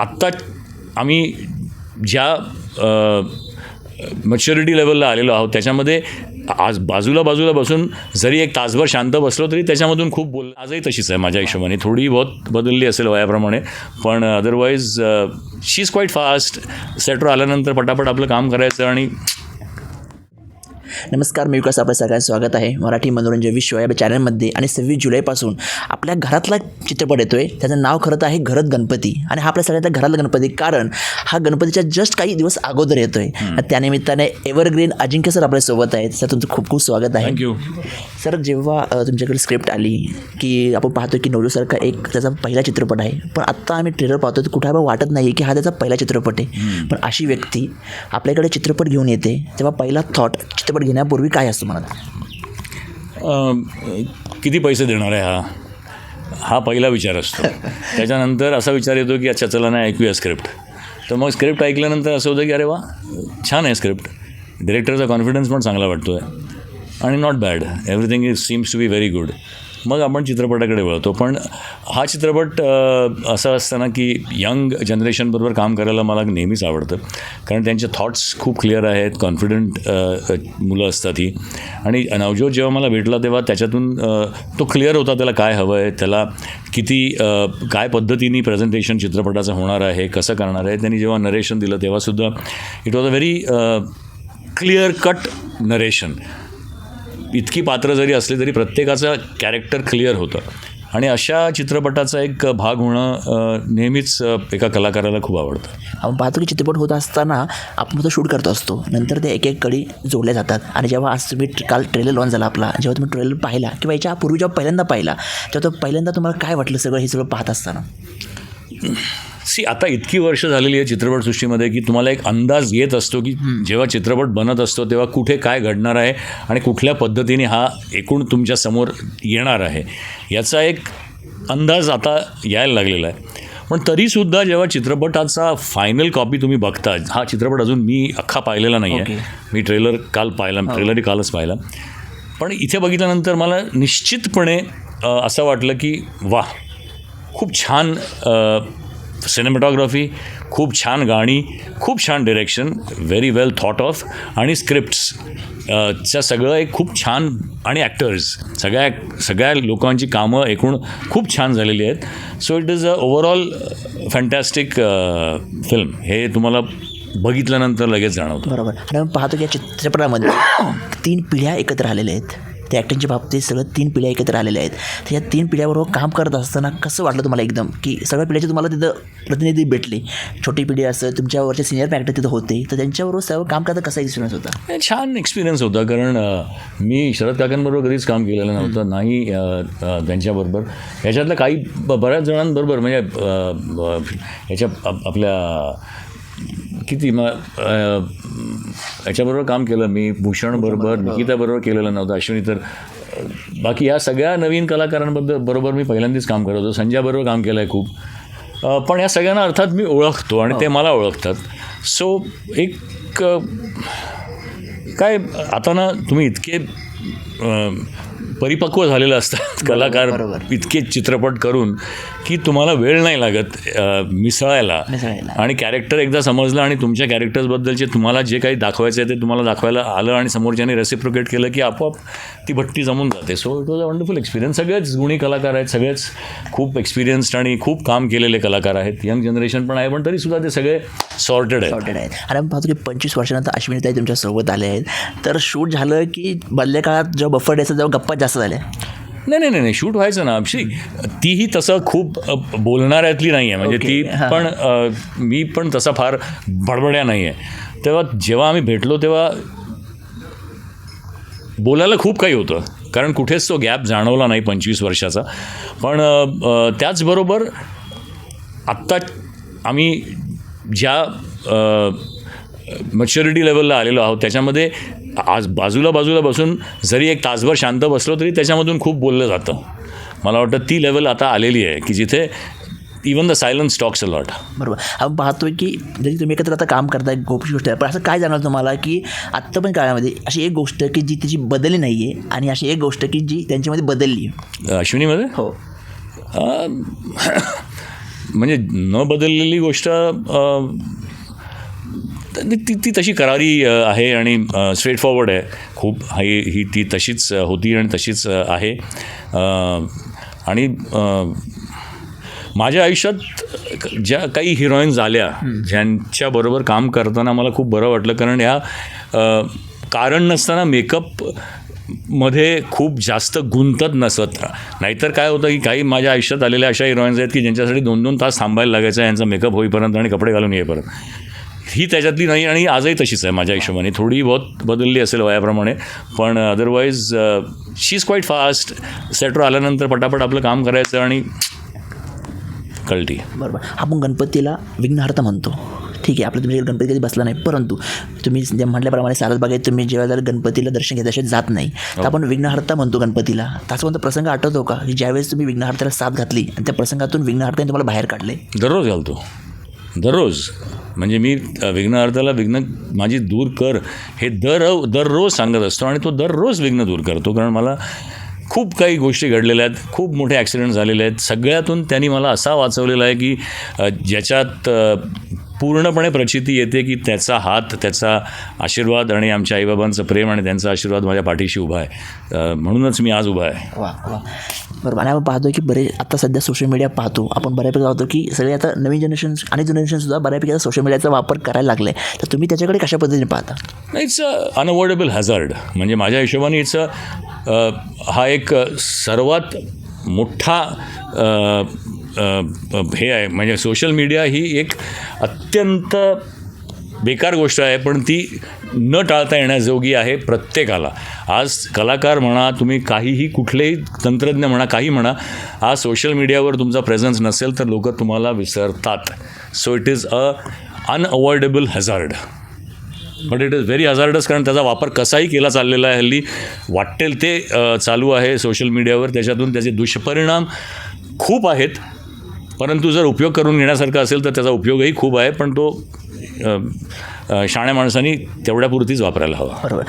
आत्ता आम्ही ज्या मच्युरिटी लेवलला आलेलो आहोत त्याच्यामध्ये आज बाजूला बाजूला बसून जरी एक तासभर शांत बसलो तरी त्याच्यामधून खूप बोल आजही तशीच आहे माझ्या हिशोबाने. थोडी बहुत बदलली असेल वयाप्रमाणे पण otherwise she is quite fast सेटवर आल्यानंतर पटापट आपलं काम करायचं आणि नमस्कार मी विकास. आपलं सगळ्यांचं स्वागत आहे. मराठी मनोरंजन विश्व या चॅनलमध्ये आणि सव्वीस जुलैपासून आपल्या घरातला चित्रपट येतो आहे त्याचं नाव खरं तर आहे घरत गणपती. आणि हा आपल्या सगळ्यांचा घरातला गणपती कारण हा गणपतीच्या जस्ट काही दिवस अगोदर येतो आहे त्यानिमित्ताने एव्हरग्रीन अजिंक्य सर आपल्यासोबत आहेत. सर तुमचं खूप खूप स्वागत आहे. थँक्यू सर जेव्हा तुमच्याकडे स्क्रिप्ट आली की आपण पाहतो की नवरूसारखा एक त्याचा पहिला चित्रपट आहे पण आत्ता आम्ही ट्रेलर पाहतो तर कुठे आपण वाटत नाही की हा त्याचा पहिला चित्रपट आहे. पण अशी व्यक्ती आपल्याकडे चित्रपट घेऊन येते तेव्हा पहिला थॉट चित्रपट घेण्यापूर्वी काय असतो मला अं, किती पैसे देणार आहे हा? हा पहिला विचार असतो. त्याच्यानंतर असा विचार येतो की अच्छा चला ना ऐकूया स्क्रिप्ट तर मग स्क्रिप्ट ऐकल्यानंतर असं होतं की अरे वा छान आहे स्क्रिप्ट डिरेक्टरचा कॉन्फिडन्स पण चांगला वाटतो आहे आणि not bad everything is seems to be very good मग आपण चित्रपटाकडे वळतो. पण हा चित्रपट असा असं की यंग जनरेशनबरोबर काम करायला मला नेहमीच आवडतं. कारण त्यांचे थॉट्स खूप क्लिअर आहेत कॉन्फिडंट मुलं असतात ही. आणि नवजोत जेव्हा मला भेटला तेव्हा त्याच्यातून तो क्लिअर होता त्याला काय हवं आहे त्याला किती काय पद्धतीने प्रेझेंटेशन चित्रपटाचं होणार आहे कसं करणार आहे. त्यांनी जेव्हा नरेशन दिलं तेव्हासुद्धा it was a very clear cut narration इतकी पात्र जरी असली तरी प्रत्येकाचं कॅरेक्टर क्लिअर होतं. आणि अशा चित्रपटाचा एक भाग होणं नेहमीच एका कलाकाराला खूप आवडतं. आपण पाहतो की चित्रपट होत असताना आपण तो शूट करत असतो. नंतर ते एक एक कडी जोडल्या जातात. आणि जेव्हा आज तुम्ही काल ट्रेलर लॉन्च झाला आपला जेव्हा तुम्ही ट्रेलर पाहिला किंवा याच्या पूर्वी जेव्हा पहिल्यांदा पाहिला तेव्हा तो पहिल्यांदा तुम्हाला काय वाटलं सगळं हे सगळं पाहत असताना? सी आता इतकी वर्ष झालेली आहे चित्रपटसृष्टीमध्ये की तुम्हाला एक अंदाज येत असतो की जेव्हा चित्रपट बनत असतो तेव्हा कुठे काय घडणार आहे आणि कुठल्या पद्धतीने हा एकूण तुमच्यासमोर येणार आहे. याचा एक अंदाज आता यायला लागलेला आहे. पण तरीसुद्धा जेव्हा चित्रपटाचा फायनल कॉपी तुम्ही बघता हा चित्रपट अजून मी अख्खा पाहिलेला नाही आहे Okay. मी ट्रेलर काल पाहिला ट्रेलरही कालच पाहिला. पण इथे बघितल्यानंतर मला निश्चितपणे असं वाटलं की वा खूप छान सिनेमॅटोग्राफी खूप छान गाणी खूप छान direction very well thought of आणि स्क्रिप्ट्स च्या सगळं एक खूप छान आणि ॲक्टर्स सगळ्या सगळ्या लोकांची कामं एकूण खूप छान झालेली आहेत. So it is a overall fantastic film हे तुम्हाला बघितल्यानंतर लगेच जाणवतं. बरोबर. आणि पाहतो की या चित्रपटामध्ये तीन पिढ्या एकत्र आलेल्या आहेत. त्या ॲक्टिंगच्या बाबतीत सगळं तीन पिढ्या एकत्र आलेल्या आहेत. तर या तीन पिढ्याबरोबर काम करत असताना कसं वाटलं तुम्हाला एकदम? की सगळ्या पिढ्याचे तुम्हाला तिथं प्रतिनिधी भेटले छोटी पिढी असं तुमच्यावरचे सिनियर ॲक्टर तिथं होते तर त्यांच्याबरोबर सर्व काम करता कसा एक्सपिरियन्स होता? छान एक्सपिरियन्स होता कारण मी शरद काकांबरोबर कधीच काम केलेलं नव्हतं नाही त्यांच्याबरोबर. ह्याच्यातल्या काही ब- बऱ्याच जणांबरोबर म्हणजे ह्याच्या आपल्या किती मग याच्याबरोबर काम केलं. मी भूषणबरोबर निकिताबरोबर केलेलं नव्हतं. अश्विनी तर बाकी या सगळ्या नवीन कलाकारांबद्दल बरोबर मी पहिल्यांदाच काम करत होतो. संजयाबरोबर काम केलं आहे खूप पण या सगळ्यांना अर्थात मी ओळखतो आणि ते मला ओळखतात. सो एक काय आता ना तुम्ही इतके परिपक्व झालेले असतात कलाकार. इतके चित्रपट करून की तुम्हाला वेळ नाही लागत मिसळायला. आणि कॅरेक्टर एकदा समजलं आणि तुमच्या कॅरेक्टर्सबद्दलचे तुम्हाला जे काही दाखवायचं आहे ते तुम्हाला दाखवायला आलं आणि समोरच्याने रेसिप्रोकेट केलं की आपोआप ती भट्टी जमून जाते. So it was a wonderful experience सगळेच गुणी कलाकार आहेत सगळेच खूप एक्सपिरियन्स्ड आणि खूप काम केलेले कलाकार आहेत. यंग जनरेशन पण आहे पण तरीसुद्धा ते सगळे सॉर्टेड आहेत. सॉर्टेड आहेत. आणि आपण पाहतो की पंचवीस वर्षानंतर अश्विनीताई तुमच्यासोबत आले आहेत. तर शूट झालं की मधल्या काळात जेव्हा बफर द्यायचं तेव्हा गप्पा जास्त झाल्या? नाही नाही नाही नाही शूट व्हायचं ना अक्षय तीही तसं खूप बोलणाऱ्यातली नाही आहे म्हणजे. ती. पण मी पण तसा फार बडबड्या नाही आहे तेव्हा जेव्हा आम्ही भेटलो तेव्हा बोलायला खूप काही होतं. कारण कुठेच तो गॅप जाणवला नाही पंचवीस वर्षाचा. पण त्याचबरोबर आत्ता आम्ही ज्या मच्युरिटी लेवलला आलेलो आहोत त्याच्यामध्ये आज बाजूला बाजूला बसून जरी एक तासभर शांत बसलो तरी त्याच्यामधून खूप बोललं जातं. मला वाटतं ती लेवल आता आलेली आहे की जिथे even the silence talks a lot बरोबर. आपण पाहतोय की जरी तुम्ही एकत्र आता काम करताय गोपी गोष्ट आहे पण असं काय जाणवलं तुम्हाला की आत्ता पण काळामध्ये अशी एक गोष्ट की जी त्याची बदलली नाही आहे आणि अशी एक गोष्ट की जी त्यांच्यामध्ये बदलली आहे? अश्विनीमध्ये? हो. म्हणजे न बदललेली गोष्ट ती ती तशी करारी आहे आणि स्ट्रेट फॉरवर्ड आहे. खूप ही ही ती तशीच होती आणि तशीच आहे. आणि माझ्या आयुष्यात ज्या काही हिरोईन्स आल्या ज्यांच्याबरोबर काम करताना मला खूप बरं वाटलं. कारण अ, कारण नसताना मेकअपमध्ये खूप जास्त गुंतत नसत नाहीतर काय होतं की काही माझ्या आयुष्यात आलेल्या अशा हिरोईन्स आहेत की ज्यांच्यासाठी दोन दोन तास थांबायला लागायचं यांचा मेकअप होईपर्यंत आणि कपडे घालून येईपर्यंत. ही त्याच्यातली नाही आणि आजही तशीच आहे माझ्या हिशोबाने. थोडी बहुत बदलली असेल वयाप्रमाणे पण otherwise she is quite fast सेटवर आल्यानंतर पटापट आपलं काम करायचं आणि कळती. बरोबर. आपण गणपतीला विघ्नहर्ता म्हणतो. ठीक आहे आपलं तुम्ही गणपती कधी बसला नाही परंतु तुम्ही जे म्हटल्याप्रमाणे सारसबागेत तुम्ही जेव्हा जर गणपतीला दर्शन घेतल्याशिवाय जात नाही तर आपण विघ्नहर्ता म्हणतो गणपतीला. त्याचा कोणता प्रसंग आठवतो का? की ज्यावेळेस तुम्ही विघ्नहर्त्याला साथ घातली आणि त्या प्रसंगातून विघ्नहर्त्याने तुम्हाला बाहेर काढले? दररोज घालतो. दररोज. म्हणजे मी विघ्नार्थाला विघ्न माझी दूर कर हे दर दररोज सांगत असतो आणि तो दररोज विघ्न दूर करतो. कारण मला खूप काही गोष्टी घडलेल्या आहेत खूप मोठे ॲक्सिडेंट झालेले आहेत. सगळ्यातून त्यांनी मला असा वाचवलेला आहे की ज्याच्यात पूर्णपणे प्रचिती येते की त्याचा हात त्याचा आशीर्वाद आणि आमच्या आईबाबांचं प्रेम आणि त्यांचा आशीर्वाद माझ्या पाठीशी उभा आहे. म्हणूनच मी आज उभा आहे. वा वा. बरोबर. आणि आपण पाहतो की बरे आता सध्या सोशल मीडिया पाहतो. आपण बऱ्यापैकी पाहतो की सगळे आता नवीन जनरेशन आणि जनरेशनसुद्धा बऱ्यापैकी आता सोशल मीडियाचा वापर करायला लागले. तर तुम्ही त्याच्याकडे कशा पद्धतीने पाहता? इट्स अ अनअवॉइडेबल हॅझार्ड म्हणजे माझ्या हिशोबाने इट्स अ हा एक सर्वात मोठा हे आहे म्हणजे सोशल मीडिया ही एक अत्यंत बेकार गोष्ट आहे पण ती न टाळता येण्याजोगी आहे प्रत्येकाला. आज कलाकार म्हणा तुम्ही काहीही कुठलेही तंत्रज्ञ म्हणा काही म्हणा आज सोशल मीडियावर तुमचा प्रेझन्स नसेल तर लोक तुम्हाला विसरतात. So it is a unavoidable hazard but it is very hazardous कारण त्याचा वापर कसाही केला चाललेला आहे हल्ली वाटेल ते चालू आहे सोशल मीडियावर त्याच्यातून त्याचे दुष्परिणाम खूप आहेत. परंतु जर उपयोग करून घेण्यासारखा असेल तर त्याचा उपयोगही खूप आहे पण तो शाण्या माणसांनी तेवढ्यापुरतीच वापरायला हवा. बरोबर.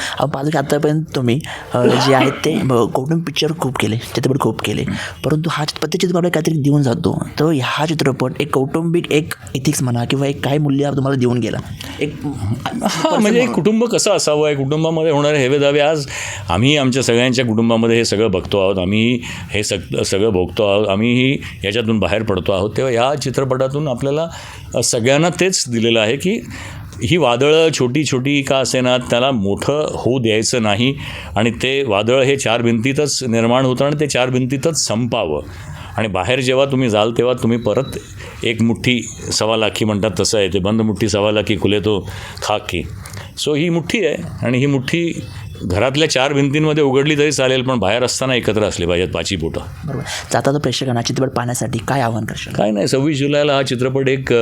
की आतापर्यंत तुम्ही जे आहेत ते ब- कौटुंबिक पिक्चर खूप केले चित्रपट खूप केले. परंतु हा प्रत्येक चित्रपट आपल्याला काहीतरी देऊन जातो. तर हा चित्रपट एक कौटुंबिक एक इथिक्स म्हणा किंवा एक काय मूल्य तुम्हाला देऊन गेला. एक म्हणजे एक कुटुंब कसं असावं? आहे कुटुंबामध्ये होणारे हेवे दावे आज आम्ही आमच्या सगळ्यांच्या कुटुंबामध्ये हे सगळं बघतो आहोत. आम्ही हे सग सगळं भोगतो आहोत. आम्हीही याच्यातून बाहेर पडतो आहोत. तेव्हा या चित्रपटातून आपल्याला सगळ्यांना तेच दिलेलं आहे की ही वादळं छोटी छोटी का असेना त्याला मोठं होऊ द्यायचं नाही आणि ते वादळ हे चार भिंतीतच निर्माण होतं आणि ते चार भिंतीतच संपावं. आणि बाहेर जेव्हा तुम्ही जाल तेव्हा तुम्ही परत एक मुठ्ठी सवा लाखी म्हणतात तसं आहे ते बंद मुठ्ठी सवा लाखी खुले तो खाकी. सो ही मुठ्ठी आहे आणि ही मुठ्ठी घरातल्या चार भिंतींमध्ये उघडली तरी चालेल पण बाहेर असताना एकत्र असले पाहिजेत पाची बोटं. बरोबर. जाता तर प्रेक्षकांना चित्रपट पाहण्यासाठी काय आव्हान करशाल? काय नाही सव्वीस जुलैला हा चित्रपट एक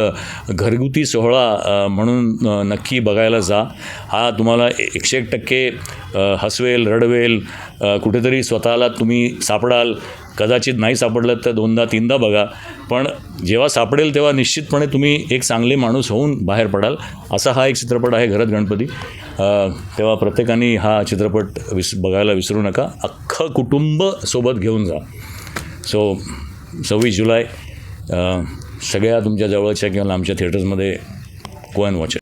घरगुती सोहळा म्हणून नक्की बघायला जा. हा तुम्हाला एकशे एक टक्के हसवेल रडवेल कुठेतरी स्वतःला तुम्ही सापडाल. कदाचित नाही सापडलं तर दोनदा तीनदा बघा. पण जेव्हा सापडेल तेव्हा निश्चितपणे तुम्ही एक चांगले माणूस होऊन बाहेर पडाल. असा हा एक चित्रपट आहे घरत गणपती. तेव्हा प्रत्येकाने हा चित्रपट विस बघायला विसरू नका. अख्खं कुटुंब सोबत घेऊन जा. सो सव्वीस जुलै सगळ्या तुमच्या जवळच्या किंवा लांबच्या थिएटर्समध्ये गो अँड वॉच